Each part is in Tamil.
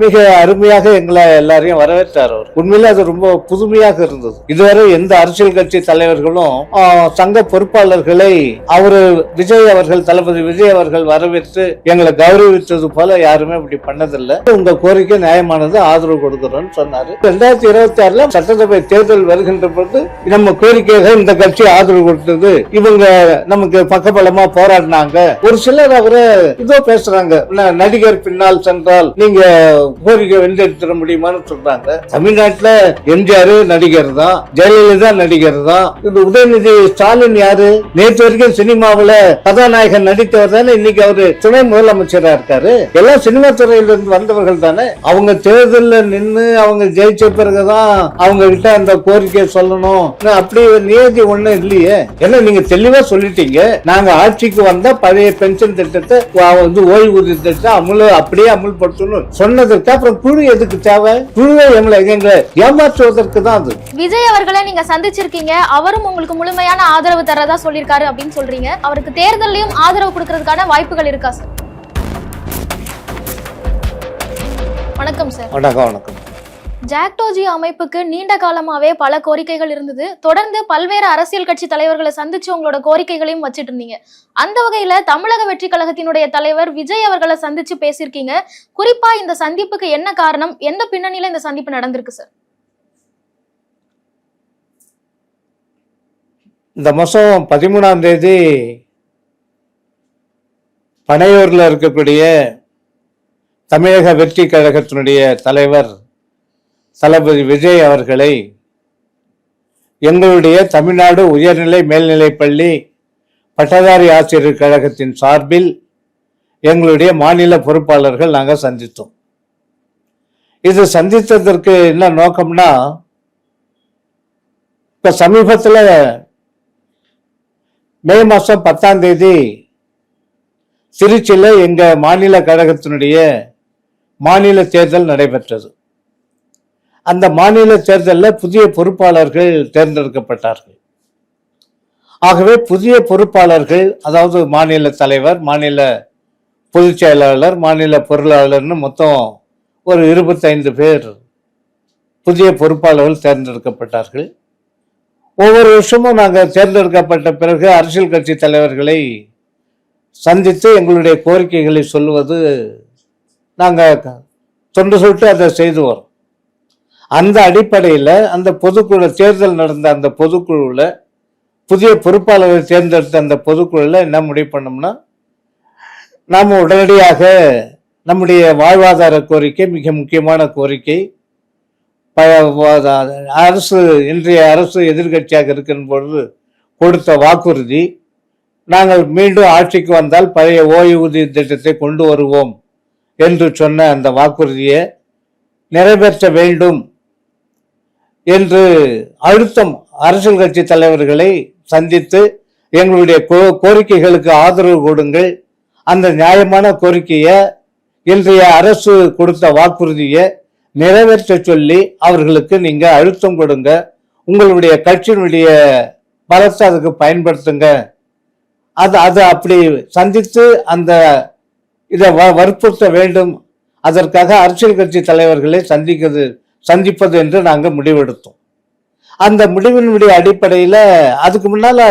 மிக அருமையாக எங்களை எல்லாரையும் வரவேற்றார் அவர். உண்மையிலே அது ரொம்ப புதுமையாக இருந்தது. இதுவரை எந்த அரசியல் கட்சி தலைவர்களும் சங்க பொறுப்பாளர்களை அவரு விஜய் அவர்கள் தளபதி விஜய் அவர்கள் வரவேற்று எங்களை கௌரவித்தது போல யாருமே இப்படி பண்ணதில்லை. உங்க கோரிக்கை நியாயமானது ஆதரவு கொடுக்கிறோம்னு சொன்னாரு. ரெண்டாயிரத்தி இருபத்தி ஆறுல சட்டசபை தேர்தல் வருகின்ற பொழுது நம்ம கோரிக்கையாக இந்த கட்சி ஆதரவு கொடுத்தது. இவங்க நமக்கு பக்கபலமா போராடினாங்க. ஒரு சிலர் அவரை இதோ பேசுறாங்க. ந- நடிகர் பின்னால் சென்றால் நீங்க கோரிக்கை வென்றெடுத்துட முடியுமான்னு சொல்றாங்க. தமிழ்நாட்டுல எம்ஜிஆர் நடிகர் தான் ஜெயலலிதா நடிகர் தான். இது உதயநிதி ஸ்டாலின் யாரு? நேற்று வரைக்கும் சினிமாவுல கதாநாயகன் நடித்தவர் தானே இன்னைக்கு அவரு துணை முதலமைச்சரா இருக்காரு. எல்லாம் சினிமா துறையில இருந்து வந்தவர்கள் தானே. அவங்க தேர்தலில் நின்னு அவங்க ஜெயிச்ச பிறகுதான் அவங்க கிட்ட அந்த கோரிக்கையை சொல்லணும். அப்படி நியதி ஒண்ணும் இல்லையே. ஏன்னா நீங்க தெளிவா சொல்லிட்டீங்க. நாங்க ஆட்சிக்கு வந்த பழைய பென்ஷன் திட்டத்தை வந்து ஓய்வூதிய திட்டத்தை அமுல அப்படியே அமுல்படுத்தணும். சொன்னது சொன்னதுக்கு அப்புறம் குழு எதுக்கு தேவை? குழுவை எங்களை எங்களை ஏமாற்றுவதற்கு தான் அது. விஜய் அவர்களை நீங்க சந்திச்சிருக்கீங்க. அவரும் உங்களுக்கு முழுமையான ஆதரவு தரதா சொல்லியிருக்காரு அப்படின்னு சொல்றீங்க. அவருக்கு தேர்தல்லையும் ஆதரவு கொடுக்கறதுக்கான வாய்ப்புகள் இருக்கா சார் வணக்கம் சார் வணக்கம் வணக்கம். ஜாக்டோஜி அமைப்புக்கு நீண்ட காலமாவே பல கோரிக்கைகள் இருந்தது. தொடர்ந்து பல்வேறு அரசியல் கட்சி தலைவர்களை சந்திச்சு உங்களோட கோரிக்கைகளையும் வச்சுட்டு இருந்தீங்க. அந்த வகையில தமிழக வெற்றி கழகத்தினுடைய தலைவர் விஜய் அவர்களை சந்திச்சு பேசியிருக்கீங்க. குறிப்பா இந்த சந்திப்புக்கு என்ன காரணம்? எந்த பின்னணியில இந்த சந்திப்பு நடந்திருக்கு சார்? இந்த மாதம் பதிமூணாம் தேதி பனையூரில் இருக்கக்கூடிய தமிழக வெற்றி கழகத்தினுடைய தலைவர் தளபதி விஜய் அவர்களை எங்களுடைய தமிழ்நாடு உயர்நிலை மேல்நிலைப்பள்ளி பட்டதாரி ஆசிரியர் கழகத்தின் சார்பில் எங்களுடைய மாநில பொறுப்பாளர்கள் நாங்கள் சந்தித்தோம். இது சந்தித்ததற்கு என்ன நோக்கம்னா இப்போ சமீபத்தில் மே மாதம் பத்தாம் தேதி திருச்சியில் எங்கள் மாநில கழகத்தினுடைய மாநில தேர்தல் நடைபெற்றது. அந்த மாநில தேர்தலில் புதிய பொறுப்பாளர்கள் தேர்ந்தெடுக்கப்பட்டார்கள். ஆகவே புதிய பொறுப்பாளர்கள் அதாவது மாநில தலைவர் மாநில பொதுச் செயலாளர் மாநில பொருளாளர்னு மொத்தம் ஒரு இருபத்தைந்து பேர் புதிய பொறுப்பாளர்கள் தேர்ந்தெடுக்கப்பட்டார்கள். ஒவ்வொரு வருஷமும் நாங்கள் தேர்ந்தெடுக்கப்பட்ட பிறகு அரசியல் கட்சி தலைவர்களை சந்தித்து எங்களுடைய கோரிக்கைகளை சொல்லுவது நாங்கள் தொண்டு சொல்லிட்டு அதை செய்து வரோம் அந்த அடிப்படையில் அந்த பொதுக்குழு தேர்தல் நடந்த அந்த பொதுக்குழுவில் புதிய பொறுப்பாளரை தேர்ந்தெடுத்த அந்த பொதுக்குழுவில் என்ன முடிவு பண்ணோம்னா நாம் உடனடியாக நம்முடைய வாழ்வாதார கோரிக்கை மிக முக்கியமான கோரிக்கை ப- அரசு இன்றைய அரசு எதிர்க்கட்சியாக இருக்கின்ற பொழுது கொடுத்த வாக்குறுதி நாங்கள் மீண்டும் ஆட்சிக்கு வந்தால் பழைய ஓய்வூதிய திட்டத்தை கொண்டு வருவோம் என்று சொன்ன அந்த வாக்குறுதியை நிறைவேற்ற வேண்டும் என்று அழுத்தம் அரசியல் கட்சி தலைவர்களை சந்தித்து எங்களுடைய கோ- கோரிக்கைகளுக்கு ஆதரவு கொடுங்கள். அந்த நியாயமான கோரிக்கையை இன்றைய அரசு கொடுத்த வாக்குறுதியை நிறைவேற்ற சொல்லி அவர்களுக்கு நீங்க அழுத்தம் கொடுங்க. உங்களுடைய கட்சியினுடைய பலத்தை அதுக்கு பயன்படுத்துங்க. அது அது அப்படி சந்தித்து அந்த இதை வ- வற்புறுத்த வேண்டும். அதற்காக அரசியல் கட்சி தலைவர்களை சந்திக்கிறது. சந்திப்பது என்று நாங்கள் முடிவெடுத்தோம். அந்த முடிவினுடைய அடிப்படையில் அதுக்கு முன்னால்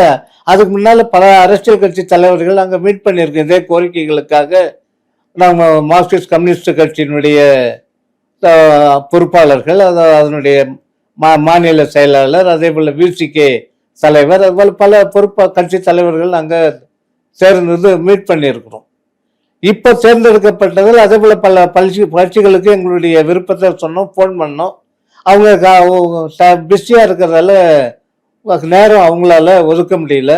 அதுக்கு முன்னால் பல அரசியல் கட்சி தலைவர்கள் அங்கே மீட் பண்ணியிருக்கோம் இதே கோரிக்கைகளுக்காக நம்ம மார்க்சிஸ்ட் கம்யூனிஸ்ட் கட்சியினுடைய பொறுப்பாளர்கள் அது அதனுடைய மா மாநில செயலாளர் அதே போல் விசிகே தலைவர் அதுபோல் பல பொறுப்பா கட்சி தலைவர்கள் அங்கே சேர்ந்து மீட் பண்ணியிருக்கிறோம். இப்போ தேர்ந்தெடுக்கப்பட்டதில் அதே போல் பல பல்சி பயிற்சிகளுக்கு எங்களுடைய விருப்பத்தை சொன்னோம் ஃபோன் பண்ணோம். அவங்க பிஸியாக இருக்கிறதால நேரம் அவங்களால ஒதுக்க முடியல.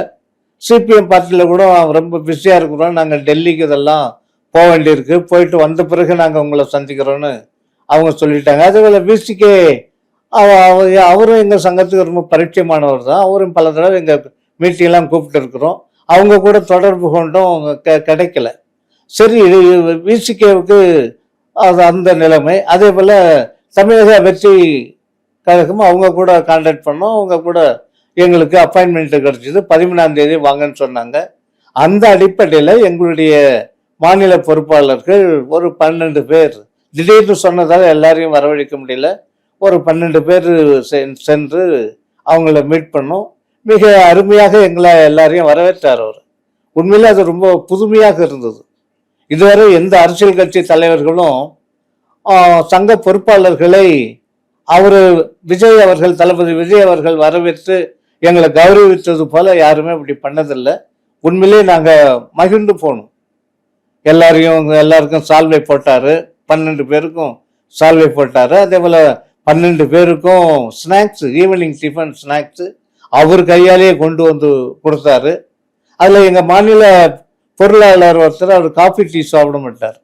சிபிஎம் பார்ட்டியில் கூட ரொம்ப பிஸியாக இருக்கிறோம். நாங்கள் டெல்லிக்கு இதெல்லாம் போக வேண்டியிருக்கு. போயிட்டு வந்த பிறகு நாங்கள் உங்களை சந்திக்கிறோன்னு அவங்க சொல்லிட்டாங்க. அதே போல் பிசிகே அவரும் எங்கள் சங்கத்துக்கு ரொம்ப பரிச்சயமானவர் தான். அவரும் பல தடவை எங்கள் மீட்டிங்லாம் கூப்பிட்டு இருக்கிறோம் அவங்க கூட தொடர்பு கொண்டும் க- கிடைக்கல. சரி விசிகேவுக்கு அது அந்த நிலைமை. அதே போல் தமிழக வெற்றி கழகம் அவங்க கூட கான்டாக்ட் பண்ணோம். அவங்க கூட எங்களுக்கு அப்பாயின்மெண்ட் கிடச்சிது. பதிமூணாம் தேதி வாங்கன்னு சொன்னாங்க. அந்த அடிப்படையில் எங்களுடைய மாநில பொறுப்பாளர்கள் ஒரு பன்னெண்டு பேர் திடீர்னு சொன்னதால் எல்லாரையும் வரவழைக்க முடியல. ஒரு பன்னெண்டு பேர் சென்று அவங்கள மீட் பண்ணோம். மிக அருமையாக எங்களை எல்லாரையும் வரவேற்றார் அவர். உண்மையிலே அது ரொம்ப புதுமையாக இருந்தது. இதுவரை எந்த அரசியல் கட்சி தலைவர்களும் சங்க பொறுப்பாளர்களை அவர் விஜய் அவர்கள் தளபதி விஜய் அவர்கள் வரவேற்று எங்களை கௌரவித்தது போல யாருமே இப்படி பண்ணதில்லை. உண்மையிலே நாங்கள் மகிழ்ந்து போனோம். எல்லாரையும் எல்லாருக்கும் சால்வை போட்டார். பன்னெண்டு பேருக்கும் சால்வை போட்டார். அதே போல் பன்னெண்டு பேருக்கும் ஸ்நாக்ஸ் ஈவினிங் டிஃபன் ஸ்நாக்ஸு அவர் கையாலேயே கொண்டு வந்து கொடுத்தாரு. அதில் எங்கள் மாநில பொருளாளர் ஒருத்தர் அவர் காஃபி டீ சாப்பிட மாட்டார்.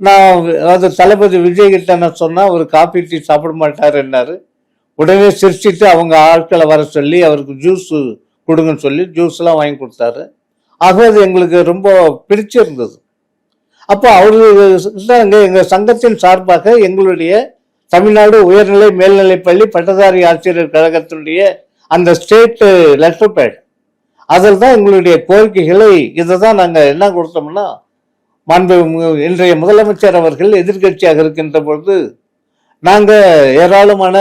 நான் அதாவது தளபதி விஜய் கிட்ட நான் சொன்னால் அவர் காஃபி டீ சாப்பிட மாட்டார் என்னார். உடனே சிரிச்சிட்டு அவங்க ஆட்களை வர சொல்லி அவருக்கு ஜூஸ் கொடுங்கன்னு சொல்லி ஜூஸ்லாம் வாங்கி கொடுத்தாரு. ஆக அது எங்களுக்கு ரொம்ப பிடிச்சிருந்தது. அப்போ அவரு எங்கள் எங்கள் சங்கத்தின் சார்பாக எங்களுடைய தமிழ்நாடு உயர்நிலை மேல்நிலைப்பள்ளி பட்டதாரி ஆசிரியர் கழகத்தினுடைய அந்த ஸ்டேட்டு லெட்டர் பேட் அதில் தான் எங்களுடைய கோரிக்கைகளை இதை தான் நாங்கள் என்ன கொடுத்தோம்னா மாண்பு இன்றைய முதலமைச்சர் அவர்கள் எதிர்க்கட்சியாக இருக்கின்ற பொழுது நாங்கள் ஏராளமான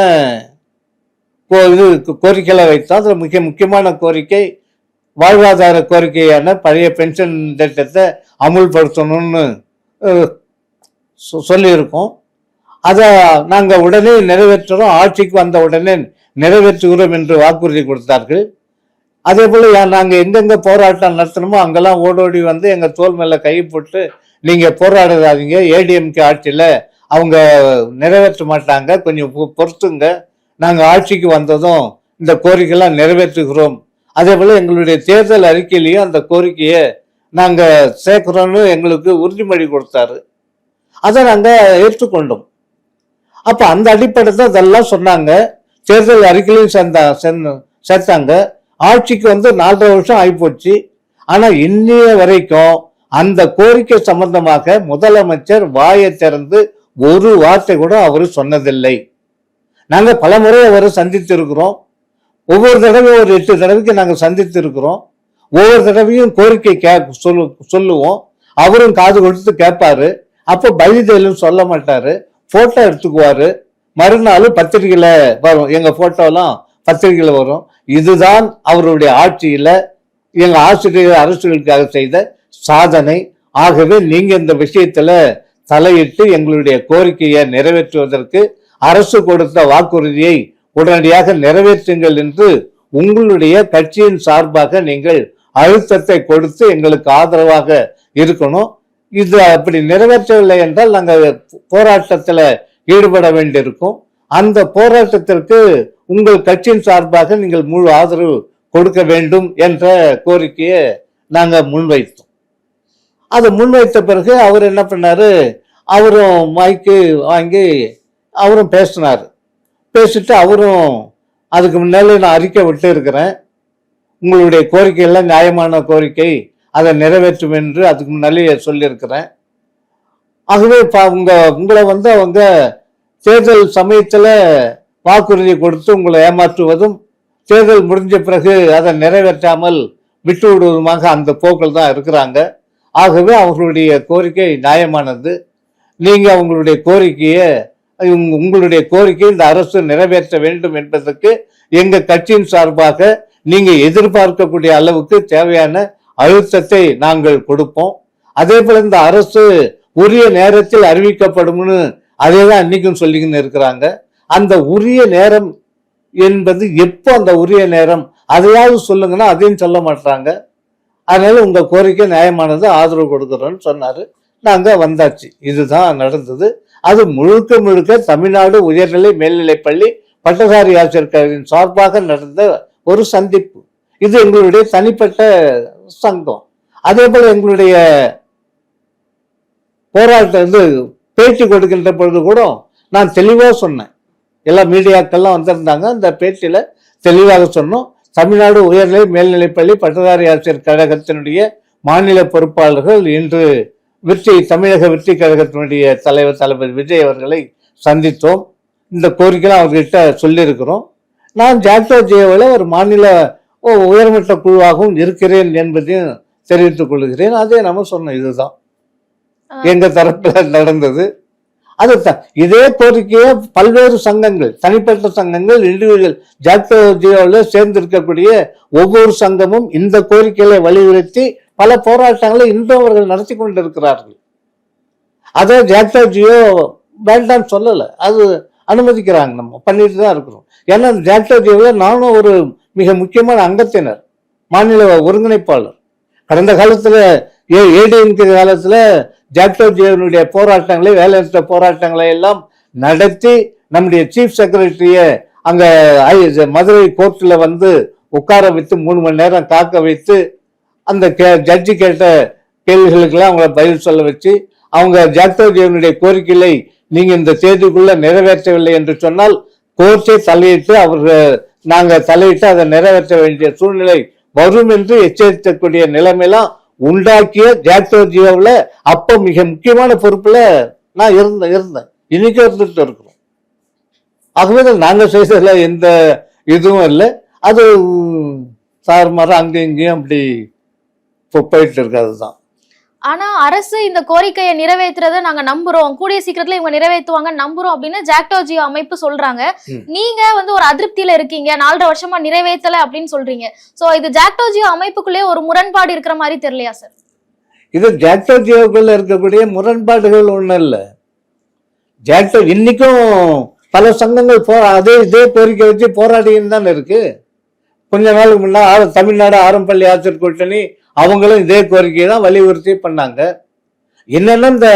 கோ- இது கோரிக்கைகளை வைத்தோம். அதில் மிக முக்கியமான கோரிக்கை வாழ்வாதார கோரிக்கையான பழைய பென்ஷன் திட்டத்தை அமுல்படுத்தணும்னு சொ- சொல்லியிருக்கோம். அதை நாங்கள் உடனே நிறைவேற்றுறோம். ஆட்சிக்கு வந்த உடனே நிறைவேற்றுகிறோம் என்று வாக்குறுதி கொடுத்தார்கள். அதே போல நாங்கள் நாங்க எங்கெங்க போராட்டம் நடத்தணுமோ அங்கெல்லாம் ஓடோடி வந்து எங்க தோல் மேல கை போட்டு நீங்க போராடாதீங்க. ஏடிஎம்கே ஆட்சியில அவங்க நிறைவேற்ற மாட்டாங்க. கொஞ்சம் பொறுத்துங்க. நாங்க ஆட்சிக்கு வந்ததும் இந்த கோரிக்கைலாம் நிறைவேற்றுகிறோம். அதே போல எங்களுடைய தேர்தல் அறிக்கையிலையும் அந்த கோரிக்கையை நாங்க சேர்க்கிறோம்னு எங்களுக்கு உறுதிமொழி கொடுத்தாரு. அதை நாங்க ஏற்றுக்கொண்டோம். அப்ப அந்த அடிப்படை தான் இதெல்லாம் சொன்னாங்க. தேர்தல் அறிக்கையிலையும் சேர்ந்தா சேர்ந்த- சேர்த்தாங்க. ஆட்சிக்கு வந்து நாலரை வருஷம் ஆகிப்போச்சு ஆனால் இன்னைய வரைக்கும் அந்த கோரிக்கை சம்பந்தமாக முதலமைச்சர் வாயை திறந்து ஒரு வார்த்தை கூட அவர் சொன்னதில்லை. நாங்கள் பல முறை அவரை சந்தித்திருக்கிறோம். ஒவ்வொரு தடவையும் ஒரு எட்டு தடவைக்கு நாங்கள் சந்தித்திருக்கிறோம். ஒவ்வொரு தடவையும் கோரிக்கை கே சொல்லு சொல்லுவோம். அவரும் காது கொடுத்து கேட்பாரு. அப்போ பதிலும் சொல்ல மாட்டாரு. போட்டோ எடுத்துக்குவாரு. மறுநாள் பத்திரிகையில வரும். எங்க போட்டோலாம் பத்திரிகையில வரும். இதுதான் அவருடைய ஆட்சியில எங்க ஆசிரியர் அரசுகளுக்காக செய்த சாதனை. ஆகவே நீங்க இந்த விஷயத்துல தலையிட்டு எங்களுடைய கோரிக்கையை நிறைவேற்றுவதற்கு அரசு கொடுத்த வாக்குறுதியை உடனடியாக நிறைவேற்றுங்கள் என்று உங்களுடைய கட்சியின் சார்பாக நீங்கள் அழுத்தத்தை கொடுத்து எங்களுக்கு ஆதரவாக இருக்கணும். இது அப்படி நிறைவேற்றவில்லை என்றால் நாங்கள் போராட்டத்தில் ஈடுபட வேண்டியிருக்கும். அந்த போராட்டத்திற்கு உங்கள் கட்சியின் சார்பாக நீங்கள் முழு ஆதரவு கொடுக்க வேண்டும் என்ற கோரிக்கையை நாங்கள் முன்வைத்தோம். அதை முன்வைத்த பிறகு அவர் என்ன பண்ணார்? அவரும் மைக்கு வாங்கி அவரும் பேசினார். பேசிட்டு அவரும் அதுக்கு முன்னாலே நான் அறிக்கை விட்டு இருக்கிறேன். உங்களுடைய கோரிக்கையெல்லாம் நியாயமான கோரிக்கை. அதை நிறைவேற்றும் என்று அதுக்கு முன்னாலே சொல்லியிருக்கிறேன். ஆகவே பா- உங்க உங்களை வந்து அவங்க தேர்தல் சமயத்தில் வாக்குறுதி கொடுத்து உங்களை ஏமாற்றுவதும் தேர்தல் முடிஞ்ச பிறகு அதை நிறைவேற்றாமல் விட்டு விடுவதுமாக அந்த போக்கில் தான் இருக்கிறாங்க. ஆகவே அவர்களுடைய கோரிக்கை நியாயமானது. நீங்கள் அவங்களுடைய கோரிக்கையை உங்களுடைய கோரிக்கை இந்த அரசு நிறைவேற்ற வேண்டும் என்பதற்கு எங்கள் கட்சியின் சார்பாக நீங்கள் எதிர்பார்க்கக்கூடிய அளவுக்கு தேவையான அழுத்தத்தை நாங்கள் கொடுப்போம். அதே போல இந்த அரசு உரிய நேரத்தில் அறிவிக்கப்படும்னு அதே தான் இன்னைக்கும் சொல்லிக்கின்னு இருக்கிறாங்க. அந்த உரிய நேரம் என்பது எப்போ அந்த உரிய நேரம்? அதையாவது சொல்லுங்கன்னா அதையும் சொல்ல மாட்டாங்க அதனால உங்க கோரிக்கை நியாயமானது ஆதரவு கொடுக்குறோன்னு சொன்னாரு. நாங்க வந்தாச்சு. இதுதான் நடந்தது. அது முழுக்க முழுக்க தமிழ்நாடு உயர்நிலை மேல்நிலைப்பள்ளி பட்டதாரி ஆசிரியர் சார்பாக நடந்த ஒரு சந்திப்பு. இது எங்களுடைய தனிப்பட்ட சங்கம். அதே போல எங்களுடைய போராட்டம் வந்து பேச்சு கொடுக்கின்ற பொழுது கூட நான் தெளிவாக சொன்னேன். எல்லா மீடியாக்கள்லாம் வந்திருந்தாங்க. அந்த பேட்டியில தெளிவாக சொன்னோம். தமிழ்நாடு உயர்நிலை மேல்நிலைப்பள்ளி பட்டதாரி ஆசிரியர் கழகத்தினுடைய மாநில பொறுப்பாளர்கள் இன்று வெற்றி தமிழக வெற்றி கழகத்தினுடைய தலைவர் தளபதி விஜய் அவர்களை சந்தித்தோம். இந்த கோரிக்கைலாம் அவர்கிட்ட சொல்லியிருக்கிறோம். நான் ஜாக்டோ ஜியோவில் ஒரு மாநில உயர்மட்ட குழுவாகவும் இருக்கிறேன் என்பதையும் தெரிவித்துக் கொள்கிறேன். அதே நம்ம சொன்னோம். இதுதான். எங்க தரப்புல நடந்தது. அது த- இதே கோரிக்கையை பல்வேறு சங்கங்கள் தனிப்பட்ட சங்கங்கள் இண்டிவிஜுவல் ஜாக்டோஜியோவில் சேர்ந்திருக்கக்கூடிய ஒவ்வொரு சங்கமும் இந்த கோரிக்கைகளை வலியுறுத்தி பல போராட்டங்களை இன்று அவர்கள் நடத்தி கொண்டிருக்கிறார்கள். அதை ஜாக்டோஜியோ வேண்டாம் சொல்லலை அது அனுமதிக்கிறாங்க நம்ம பண்ணிட்டு தான் இருக்கிறோம். ஏன்னா ஜாக்டோஜியோவில் நானும் ஒரு மிக முக்கியமான அங்கத்தினர் மாநில ஒருங்கிணைப்பாளர். கடந்த காலத்தில் ஏ ஏடிஎம்கே காலத்தில் ஜாக்டோஜியனுடைய போராட்டங்களை வேலைநிறுத்த போராட்டங்களை எல்லாம் நடத்தி நம்முடைய சீஃப் செக்ரட்டரியை அங்கே மதுரை கோர்ட்டில் வந்து உட்கார வைத்து மூணு மணி நேரம் காக்க வைத்து அந்த கே ஜட்ஜி கேட்ட கேள்விகளுக்கெல்லாம் அவங்கள பதில் சொல்ல வச்சு அவங்க ஜாக்டோஜியனுடைய கோரிக்கைகளை நீங்கள் இந்த தேதிக்குள்ள நிறைவேற்றவில்லை என்று சொன்னால் கோர்ட்டை தலையிட்டு அவர் நாங்கள் தலையிட்டு அதை நிறைவேற்ற வேண்டிய சூழ்நிலை வரும் என்று எச்சரிக்கக்கூடிய நிலைமையெல்லாம் உண்டாக்கிய ஜாக்டோஜியோவில் அப்போ மிக முக்கியமான பொறுப்பில் நான் இருந்தேன் இருந்தேன். இன்னைக்கு இருந்துட்டு இருக்கிறோம். ஆகவே தான் நாங்க எந்த இதுவும் இல்லை. அது சார் அங்கேயும் இங்கேயும் அப்படி போயிட்டு இருக்கிறது தான். ஆனா அரசு இந்த கோரிக்கையை நிறைவேற்றுறதை நாங்க நம்புறோம். கூடிய சீக்கிரத்துல இவங்க நிறைவேற்றுவாங்க நம்புறோம் அப்படின்னு ஜாக்டோஜியோ அமைப்பு சொல்றாங்க. நீங்க வந்து ஒரு அதிருப்தியில இருக்கீங்க நாலரை வருஷமா நிறைவேற்றல அப்படின்னு சொல்றீங்க. சோ இது ஜாக்டோஜியோ அமைப்புக்குள்ளே ஒரு முரண்பாடு இருக்கிற மாதிரி தெரியலையா சார் இது ஜாக்டோஜியோக்குள்ள இருக்கக்கூடிய முரண்பாடுகள் ஒண்ணும் இல்லை. ஜாக்டோ இன்னைக்கும் பல சங்கங்கள் போ அதே இதே கோரிக்கை வச்சு போராடின்னு தானே இருக்கு. கொஞ்ச நாளுக்கு முன்னா தமிழ்நாடு ஆரம்பள்ளி ஆசிரியர் கூட்டணி அவங்களும் இதே கோரிக்கையை தான் வலியுறுத்தி பண்ணாங்க. என்னென்னா இந்த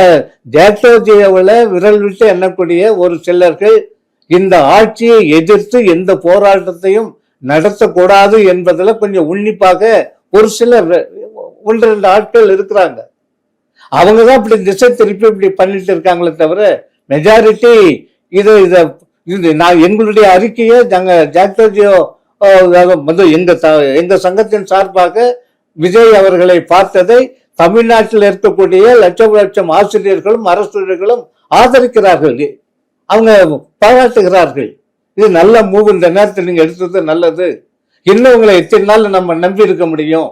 ஜாக்டோஜியோவில் விரல் விட்டு எண்ணக்கூடிய ஒரு சிலர்கள் இந்த ஆட்சியை எதிர்த்து எந்த போராட்டத்தையும் நடத்தக்கூடாது என்பதில் கொஞ்சம் உன்னிப்பாக ஒரு சிலர் ஒன்று ரெண்டு ஆட்கள் இருக்கிறாங்க. அவங்க தான் இப்படி திசை திருப்பி இப்படி பண்ணிட்டு இருக்காங்களே தவிர மெஜாரிட்டி இது இதை இது நான் எங்களுடைய அறிக்கையை நாங்கள் ஜாக்டோஜியோ அஹ், வந்து த- சங்கத்தின் சார்பாக விஜய் அவர்களை பார்த்ததை தமிழ்நாட்டில் இருக்கக்கூடிய லட்சம் லட்சம் ஆசிரியர்களும் அரசர்களும் ஆதரிக்கிறார்கள். அவங்க பாராட்டுகிறார்கள். இது நல்ல மூவ் இந்த நேரத்தில் நீங்க எடுத்தது நல்லது. இன்னும் உங்களை எத்தனை நாள் நம்ம நம்பி இருக்க முடியும்?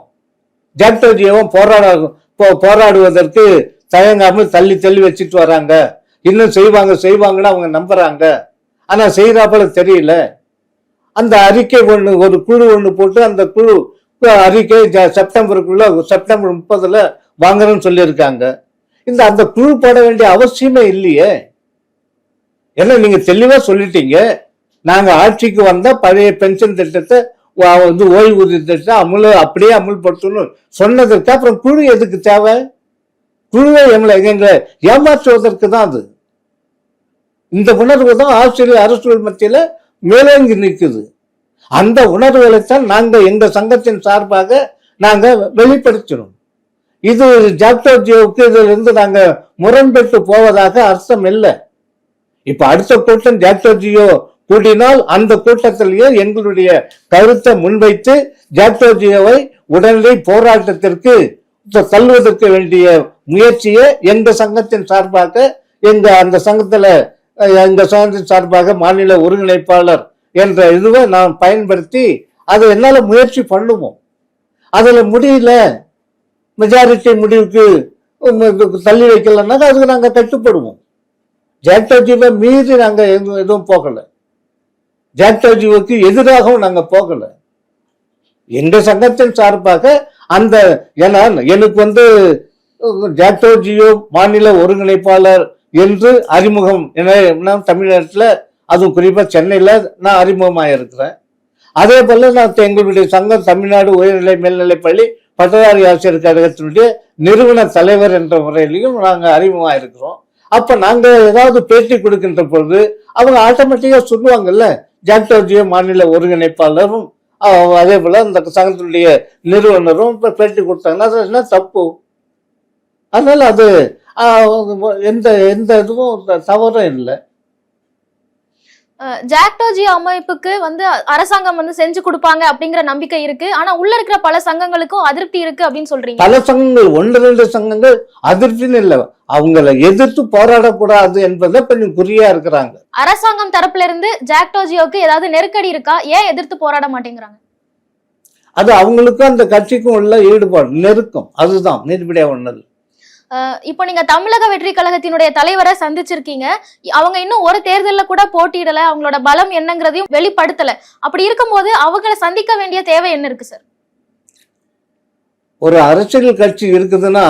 ஜாக்டோஜியவும் போராட போ- போராடுவதற்கு தயங்காமல் தள்ளி தள்ளி வச்சுட்டு வராங்க. இன்னும் செய்வாங்க செய்வாங்கன்னு அவங்க நம்புறாங்க. ஆனா செய்யறாப்பல தெரியல. அந்த அறிக்கை ஒன்று ஒரு குழு ஒன்று போட்டு அந்த குழு அறிக்கை செப்டம்பருக்குள்ள செப்டம்பர் முப்பதுல வாங்குறேன்னு சொல்லியிருக்காங்க. இந்த அந்த குழு போட வேண்டிய அவசியமே இல்லையே. ஏன்னா நீங்க தெளிவா சொல்லிட்டீங்க? நாங்க ஆட்சிக்கு வந்தா பழைய பென்ஷன் திட்டத்தை வந்து ஓய்வூதிய திட்டத்தை அமுல அப்படியே அமுல்படுத்தணும். சொன்னதற்கு அப்புறம் குழு எதுக்கு தேவை? குழுவை எங்களை எங்களை ஏமாற்றுவதற்கு தான் அது. இந்த உணர்வு தான் ஆசிரியர் அரசுகள் மத்தியில மேலோங்கி நிற்குது அந்த உணர்வுகளைத்தான் நாங்கள் எங்கள் சங்கத்தின் சார்பாக நாங்கள் வெளிப்படுத்தினோம். இது ஜாக்டர் ஜியோவுக்கு இதிலிருந்து நாங்கள் முரண்பட்டு போவதாக அர்த்தம் இல்லை. இப்போ அடுத்த கூட்டம் ஜாக்டோஜியோ கூட்டினால் அந்த கூட்டத்திலேயே எங்களுடைய கருத்தை முன்வைத்து ஜாக்டோஜியோவை உடனடி போராட்டத்திற்கு தள்ளுவதற்கு வேண்டிய முயற்சியை எங்க சங்கத்தின் சார்பாக எங்க அந்த சங்கத்துல அஹ், எங்க சங்கத்தின் சார்பாக மாநில ஒருங்கிணைப்பாளர் என்ற இதுவை நான் பயன்படுத்தி அதை என்னால் முயற்சி பண்ணுவோம். அதில் முடியல. மெஜாரிட்டி முடிவுக்கு தள்ளி வைக்கலன்னாக்கா அதுக்கு நாங்கள் கட்டுப்படுவோம் ஜாக்டோஜிவை மீறி நாங்கள் எதுவும் எதுவும் போகலை. ஜாக்டோஜிவுக்கு எதிராகவும் நாங்கள் போகலை. எங்க சங்கத்தின் சார்பாக அந்த ஏன்னா எனக்கு வந்து ஜாக்டோஜியோ மாநில ஒருங்கிணைப்பாளர் என்று அறிமுகம் என தமிழ்நாட்டில் அதுவும் குறிப்பாக சென்னையில் நான் அறிமுகமாக இருக்கிறேன் அதே போல் நான் எங்களுடைய சங்கம் தமிழ்நாடு உயர்நிலை மேல்நிலைப் பள்ளி பட்டதாரி ஆசிரியர் கழகத்தினுடைய நிறுவன தலைவர் என்ற முறையிலையும் நாங்கள் அறிமுகமாக இருக்கிறோம் அப்போ நாங்கள் ஏதாவது பேட்டி கொடுக்கின்ற பொழுது அவங்க ஆட்டோமேட்டிக்காக சொல்லுவாங்கல்ல ஜாக்டோஜியோ மாநில ஒருங்கிணைப்பாளரும் அதே போல் அந்த சங்கத்தினுடைய நிறுவனரும் இப்போ பேட்டி கொடுத்தாங்கன்னா அது என்ன தப்பு? அதனால் அது எந்த எந்த இதுவும் தவறும் இல்லை. அஹ் ஜாக்டோஜியோ அமைப்புக்கு வந்து அரசாங்கம் வந்து செஞ்சு கொடுப்பாங்க அப்படிங்கிற நம்பிக்கை இருக்கு. ஆனா உள்ள இருக்கிற பல சங்கங்களுக்கும் அதிருப்தி இருக்கு அப்படின்னு சொல்றீங்க. பல சங்கங்கள் ஒன்று ரெண்டு சங்கங்கள் அதிர்ச்சின்னு இல்லை. அவங்கள எதிர்த்து போராடக்கூடாது என்பதை கொஞ்சம் குறியா இருக்கிறாங்க. அரசாங்கம் தரப்புல இருந்து ஜாக்டோஜியோக்கு ஏதாவது நெருக்கடி இருக்கா? ஏன் எதிர்த்து போராட மாட்டேங்கிறாங்க? அது அவங்களுக்கும் அந்த கட்சிக்கும் உள்ள ஈடுபாடு நெருக்கம் அதுதான் மீதிபடியா ஒண்ணு இப்போ நீங்க தமிழக வெற்றி கழகத்தினுடைய தலைவரை சந்திச்சிருக்கீங்க. அவங்க இன்னும் ஒரு தேர்தலில் கூட போட்டியிடல. அவங்களோட பலம் என்னங்கிறதையும் வெளிப்படுத்தல. அப்படி இருக்கும்போது அவங்கள சந்திக்க வேண்டிய தேவை என்ன இருக்கு சார்? ஒரு அரசியல் கட்சி இருக்குதுன்னா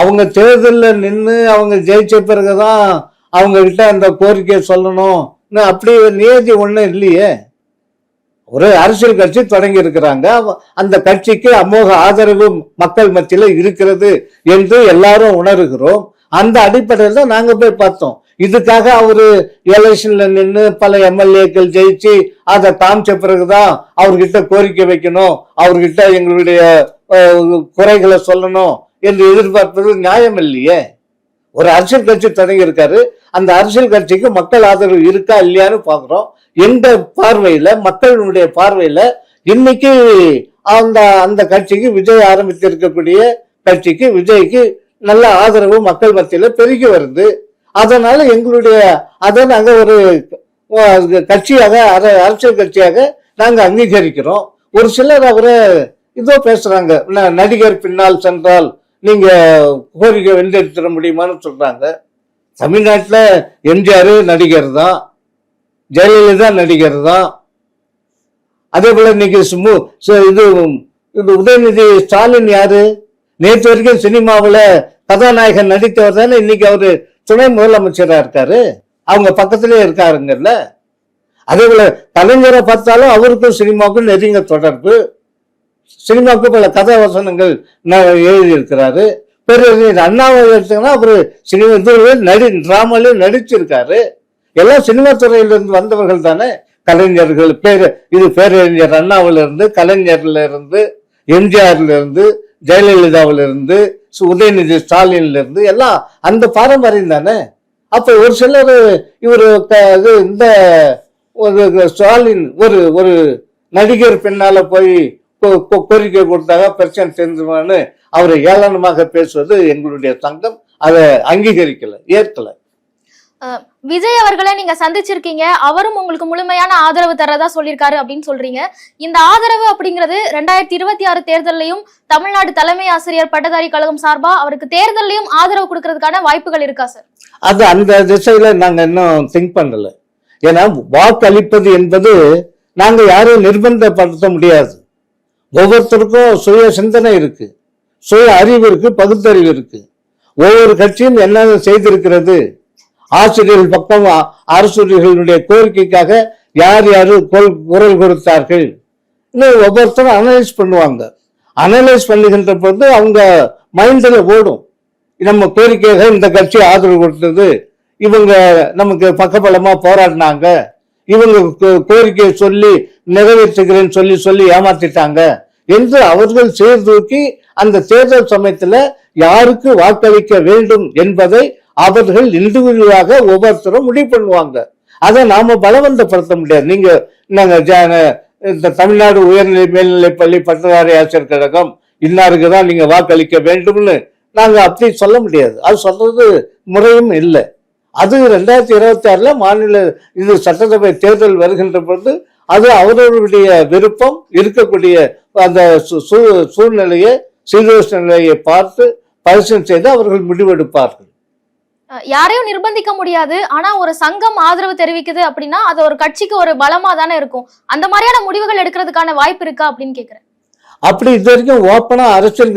அவங்க தேர்தலில் நின்று அவங்க ஜெயிச்ச பிறகுதான் அவங்க கிட்ட அந்த கோரிக்கையை சொல்லணும். அப்படி ஒரு நியதி ஒன்றும் இல்லையே. ஒரு அரசியல் கட்சி தொடங்கி இருக்கிறாங்க. அந்த கட்சிக்கு அமோக ஆதரவு மக்கள் மத்தியில் இருக்கிறது என்று எல்லாரும் உணர்கிறோம். அந்த அடிப்படையில் தான் நாங்கள் போய் பார்த்தோம். இதுக்காக அவர் எலெக்ஷன்ல நின்று பல எம்எல்ஏக்கள் ஜெயிச்சு அதை காமிச்ச பிறகுதான் அவர்கிட்ட கோரிக்கை வைக்கணும். அவர்கிட்ட எங்களுடைய குறைகளை சொல்லணும் என்று எதிர்பார்ப்பது நியாயம் இல்லையே? ஒரு அரசியல் கட்சி தொடங்கி இருக்காரு. அந்த அரசியல் கட்சிக்கு மக்கள் ஆதரவு இருக்கா இல்லையான்னு பாக்குறோம் எந்த பார்வையில மக்களுடைய பார்வையில இன்னைக்கு அந்த அந்த கட்சிக்கு விஜய் ஆரம்பித்திருக்கக்கூடிய கட்சிக்கு விஜய்க்கு நல்ல ஆதரவு மக்கள் மத்தியில பெருகி வருது. அதனால எங்களுடைய அதை நாங்க ஒரு கட்சியாக அரசியல் கட்சியாக நாங்க அங்கீகரிக்கிறோம். ஒரு சிலர் அவரை இதோ பேசுறாங்க. ந- நடிகர் பின்னால் சென்றால் நீங்க கோரிக்கை வென்றெடுத்துட முடியுமான்னு சொல்றாங்க. தமிழ்நாட்டில் எம்ஜிஆர் நடிகர் தான் ஜெயலலிதா நடிகர் தான் அதே போல இன்னைக்கு சுமு இது இது உதயநிதி ஸ்டாலின் யாரு? நேற்று வரைக்கும் சினிமாவில் கதாநாயகன் நடித்தவர் தானே இன்னைக்கு அவரு துணை முதலமைச்சராக இருக்காரு. அவங்க பக்கத்திலே இருக்காருங்கல்ல. அதே போல கலைஞரை பார்த்தாலும் அவருக்கும் சினிமாவுக்கும் நெருங்க தொடர்பு. சினிமாவுக்கு பல கதாவசனங்கள் ந- எழுதியிருக்கிறாரு. பேரறிஞர் அண்ணாவை எடுத்தீங்கன்னா அவரு சினிமா இதுல நடி டிராமாலே நடிச்சிருக்காரு. எல்லாம் சினிமா துறையிலிருந்து வந்தவர்கள் தானே. கலைஞர்கள் பேர் இது பேரறிஞர் அண்ணாவிலிருந்து கலைஞர்ல இருந்து எம்ஜிஆர்ல இருந்து ஜெயலலிதாவில இருந்து உதயநிதி ஸ்டாலின்ல இருந்து எல்லாம் அந்த பாரம்பரியம் தானே. அப்ப ஒரு சிலர் இவர் இது இந்த ஒரு ஸ்டாலின் ஒரு ஒரு நடிகர் பின்னால போய் கோரிக்கை கொடுத்தாங்க பிரச்சனை தெரிஞ்சுமான்னு அவரை ஏளனமாக பேசுவது எங்களுடைய சங்கம் அதை அங்கீகரிக்கல ஏற்கல. விஜய் அவர்களை நீங்க சந்திச்சிருக்கீங்க. அவரும் உங்களுக்கு முழுமையான ஆதரவு தரதா சொல்லியிருக்காரு அப்படின்னு சொல்றீங்க. இந்த ஆதரவு அப்படிங்கிறது ரெண்டாயிரத்தி இருபத்தி ஆறு தேர்தலையும் தமிழ்நாடு தலைமை ஆசிரியர் பட்டதாரி கழகம் சார்பா அவருக்கு தேர்தலையும் ஆதரவு கொடுக்கறதுக்கான வாய்ப்புகள் இருக்கா சார்? அது அந்த திசையில நாங்க இன்னும் திங்க் பண்ணல. ஏன்னா வாக்களிப்பது என்பது நாங்க யாரையும் நிர்பந்தப்படுத்த முடியாது. ஒவ்வொருத்தருக்கும் சுய சிந்தனை இருக்கு. சுய அறிவு இருக்கு பகுத்தறிவு இருக்கு. ஒவ்வொரு கட்சியும் என்ன செய்திருக்கிறது? ஆசிரியர்கள் பக்கம் அரசுடைய கோரிக்கைக்காக யார் யாரு குரல் கொடுத்தார்கள்? இன்னும் ஒவ்வொருத்தரும் அனலைஸ் பண்ணுவாங்க. அனலைஸ் பண்ணுகின்ற போது அவங்க மைண்டில் ஓடும். நம்ம கோரிக்கையாக இந்த கட்சி ஆதரவு கொடுத்தது. இவங்க நமக்கு பக்கபலமா போராடினாங்க. இவங்க கோ- கோரிக்கையை சொல்லி நிறைவேற்றுகிறேன்னு சொல்லி சொல்லி ஏமாத்திட்டாங்க என்று அவர்கள் சீர்தூக்கி அந்த தேர்தல் சமயத்துல யாருக்கு வாக்களிக்க வேண்டும் என்பதை அவர்கள் இண்டிவிஜுவலாக ஒவ்வொருத்தரும் முடிவு பண்ணுவாங்க. அதை நாம பலவந்தப்படுத்த முடியாது. நீங்க நாங்க ஜ- இந்த தமிழ்நாடு உயர்நிலை மேல்நிலை பள்ளி பட்டதாரி ஆசிரியர் கழகம் இன்னாருக்கு தான் நீங்க வாக்களிக்க வேண்டும்னு நாங்க அப்படி சொல்ல முடியாது. அது சொல்றது முறையும் இல்லை. அது ரெண்டாயிரத்தி இருபத்தி ஆறுல மாநில இது சட்டசபை தேர்தல் வருகின்ற பொழுது அது அவரவருடைய விருப்பம் இருக்கக்கூடிய அந்த சூழ்நிலையை சீதோஷ்ண நிலையை பார்த்து பரிசீலனை செய்து அவர்கள் முடிவெடுப்பார்கள். யாரையும் நிர்பந்திக்க முடியாது. ஆனா ஒரு சங்கம் ஆதரவு தெரிவிக்குது அப்படின்னா அது ஒரு கட்சிக்கு ஒரு பலமா தானே இருக்கும். அந்த மாதிரியான முடிவுகள் எடுக்கிறதுக்கான வாய்ப்பு இருக்கா அப்படின்னு கேக்குறேன். அப்படி இது வரைக்கும் ஓப்பனா அரசியல்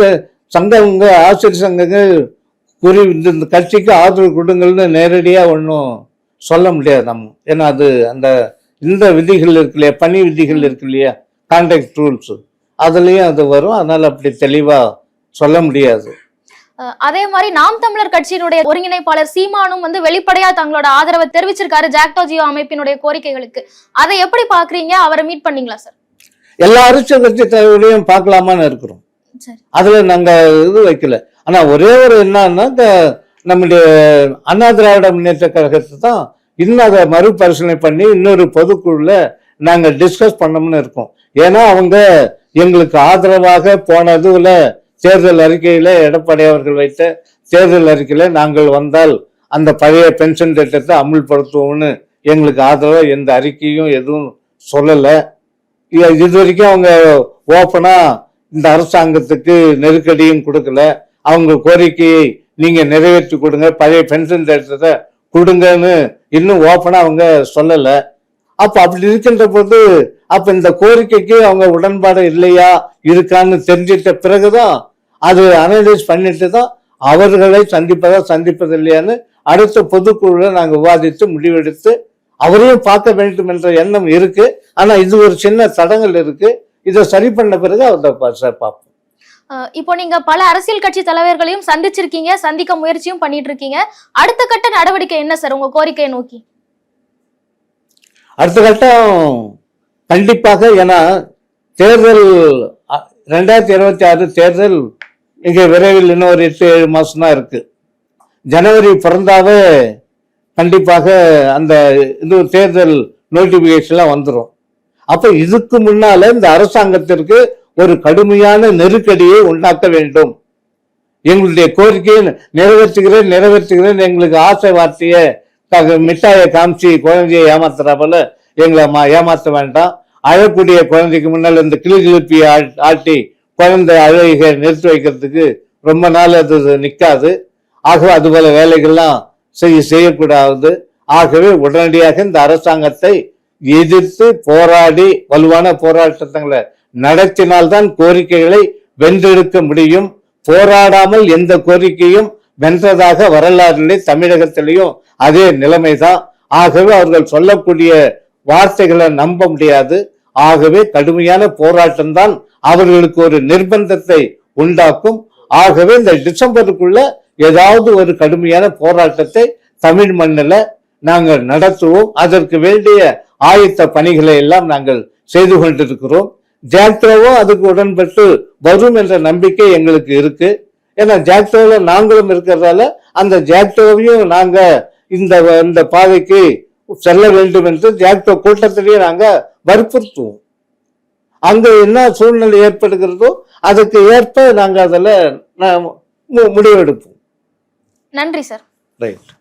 சங்கங்க ஆசிரியர் சங்கங்கள் குறி இந்த இந்த கட்சிக்கு ஆதரவு கொடுங்கள்னு நேரடியா ஒன்றும் சொல்ல முடியாது நம்ம. ஏன்னா அது அந்த இந்த விதிகள் இருக்கு இல்லையா? பணி விதிகள் இருக்கு இல்லையா? கான்டாக்ட் ரூல்ஸ் அதுலயும் அது வரும். அதனால அப்படி தெளிவா சொல்ல முடியாது. அதே மாதிரி நாம் தமிழர் கட்சியினுடைய ஒருங்கிணைப்பாளர் சீமானும் வந்து வெளிப்படையா தங்களோட ஆதரவை தெரிவிச்சிருக்காரு ஜாக்டோ ஜியோ அமைப்பினுடைய கோரிக்கைகளுக்கு. அதை எப்படி பாக்குறீங்க அவரை மீட் பண்ணீங்களா சார் எல்லா அரசியல் கட்சி தலைவர்களையும் பார்க்கலாமான்னு இருக்கிறோம். அதுல நாங்க இது வைக்கல. ஆனா ஒரே ஒரு என்னன்னா இந்த நம்முடைய அண்ணா திராவிட முன்னேற்ற கழகத்தை தான் இன்னும் அதை மறுபரிசீலனை பண்ணி இன்னொரு பொதுக்குழுல நாங்கள் டிஸ்கஸ் பண்ணோம்னு இருக்கோம். ஏன்னா அவங்க எங்களுக்கு ஆதரவாக போனதுல தேர்தல் அறிக்கையில எடப்பாடி அவர்கள் வைத்த தேர்தல் அறிக்கையில நாங்கள் வந்தால் அந்த பழைய பென்ஷன் திட்டத்தை அமுல்படுத்துவோம்னு எங்களுக்கு ஆதரவாக எந்த அறிக்கையும் எதுவும் சொல்லலை. இது இது வரைக்கும் அவங்க ஓப்பனா இந்த அரசாங்கத்துக்கு நெருக்கடியும் கொடுக்கல. அவங்க கோரிக்கையை நீங்க நிறைவேற்றி கொடுங்க. பழைய பென்ஷன் திட்டத்தை கொடுங்கன்னு இன்னும் ஓப்பனா அவங்க சொல்லல. அப்ப அப்படி இருக்கின்ற போது அப்ப இந்த கோரிக்கைக்கு அவங்க உடன்பாடு இல்லையா இருக்கான்னு தெரிஞ்சிட்ட பிறகுதான் அது அனலைஸ் பண்ணிட்டு தான் அவர்களை சந்திப்பதா சந்திப்பது இல்லையான்னு அடுத்த பொதுக்குழுல நாங்கள் விவாதித்து முடிவெடுத்து அவரையும் பார்க்க வேண்டும் என்ற எண்ணம் இருக்கு. ஆனா இது ஒரு சின்ன தடங்கள் இருக்கு. இதை சரி பண்ண பிறகு அவரை சார் பார்ப்போம். இப்போ நீங்க பல அரசியல் கட்சி தலைவர்களையும் சந்திச்சிருக்கீங்க சந்திக்க முயற்சியும் பண்ணிட்டு இருக்கீங்க அடுத்த கட்ட நடவடிக்கை என்ன சார்? உங்க கோரிக்கையை நோக்கி. அடுத்த கட்டம் கண்டிப்பாக ஏன்னா தேர்தல் ரெண்டாயிரத்தி இருபத்தி ஆறு தேர்தல் இங்க விரைவில் இன்னொரு எட்டு ஏழு மாசம் தான் இருக்கு. ஜனவரி பிறந்தாவே கண்டிப்பாக அந்த இது தேர்தல் நோட்டிபிகேஷன்லாம் வந்துடும் அப்போ இதுக்கு முன்னால இந்த அரசாங்கத்திற்கு ஒரு கடுமையான நெருக்கடியை உண்டாக்க வேண்டும். எங்களுடைய கோரிக்கையை நிறைவேற்றுகிறேன் நிறைவேற்றுகிறேன். எங்களுக்கு ஆசை வார்த்தையை க- மிட்டாயை காமிச்சு குழந்தையை ஏமாத்துறா போல எங்களை மா- ஏமாற்ற வேண்டாம். அழக்கூடிய குழந்தைக்கு முன்னால் இந்த கிளி கிளிப்பியை ஆட்டி குழந்தை அழுகை நிறுத்தி வைக்கிறதுக்கு ரொம்ப நாள் அது நிற்காது ஆகவே அதுபோல வேலைகள்லாம் செய்ய செய்யக்கூடாது. ஆகவே உடனடியாக இந்த அரசாங்கத்தை எதிர்த்து போராடி வலுவான போராட்டங்களை நடத்தினால்தான் கோரிக்கைகளை வென்றெடுக்க முடியும். போராடாமல் எந்த கோரிக்கையும் வென்றதாக வரலாறுலே தமிழகத்திலையும் அதே நிலைமைதான் ஆகவே அவர்கள் சொல்லக்கூடிய வார்த்தைகளை நம்ப முடியாது. ஆகவே கடுமையான போராட்டம் தான் அவர்களுக்கு ஒரு நிர்பந்தத்தை உண்டாக்கும். ஆகவே இந்த டிசம்பருக்குள்ள ஏதாவது ஒரு கடுமையான போராட்டத்தை தமிழ் மண்ணில் நாங்கள் நடத்துவோம். அதற்கு வேண்டிய ஆயத்த பணிகளை எல்லாம் நாங்கள் செய்து கொண்டிருக்கிறோம். ஜாக்டோவும் அதுக்கு உடன்பட்டு வரும் என்ற நம்பிக்கை எங்களுக்கு இருக்கு. ஏன்னா ஜாக்டோல நாங்களும் இருக்கிறதால அந்த ஜாக்டோவையும் நாங்க இந்த இந்த பாதைக்கு செல்ல வேண்டும் என்று ஜாக்டோ கூட்டத்திலேயே நாங்க வற்புறுத்துவோம். அங்க என்ன சூழ்நிலை ஏற்படுகிறதோ அதுக்கு ஏற்ப நாங்க அதுல முடிவெடுப்போம். நன்றி சார். ரைட்.